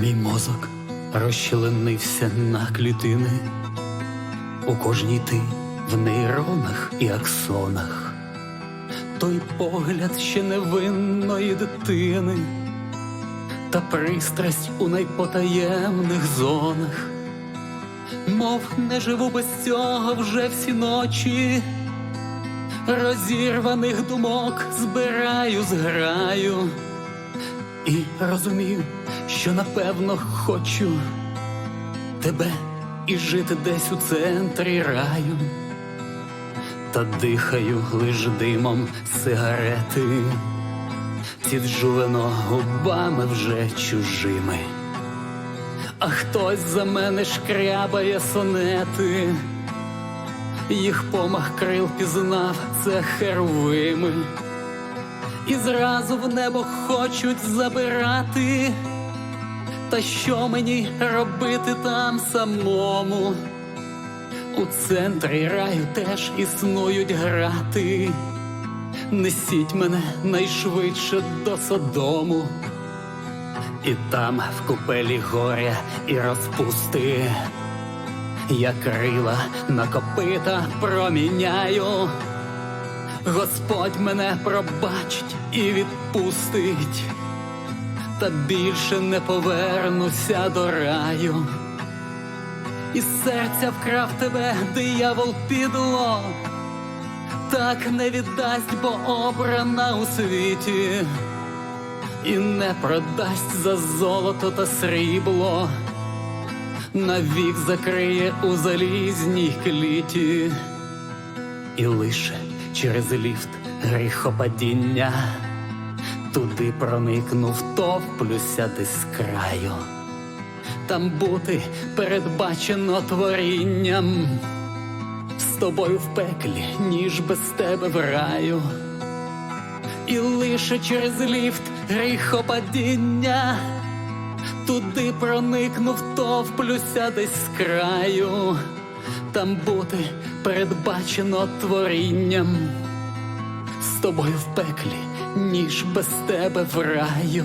Мій мозок розчленився на клітини, у кожній ти в нейронах і аксонах, той погляд ще невинної дитини, та пристрасть у найпотаємних зонах, мов не живу без цього вже всі ночі, розірваних думок збираю зграю. І розумію, що напевно хочу тебе і жити десь у центрі раю, та дихаю лиш димом сигарети, Ціджувано губами вже чужими, а хтось за мене шкрябає сонети, їх помах крил пізнав це херувими і зразу в небо хочуть забирати. Та що мені робити там самому? У центрі раю теж існують грати. Несіть мене найшвидше до Содому, і там в купелі горя і розпусти. Я крила на копита проміняю. Господь мене пробачить і відпустить, та більше не повернуся до раю. Із серця вкрав тебе диявол підло, так не віддасть, бо обрана у світі, і не продасть за золото та срібло, навік закриє у залізній кліті. І лише через ліфт гріхопадіння туди проникнув, товплюся десь краю. Там бути передбачено творінням, з тобою в пеклі, ніж без тебе в раю. І лише через ліфт гріхопадіння туди проникнув, товплюся десь з краю. Там бути передбачено творінням, з тобою в пеклі, ніж без тебе в раю.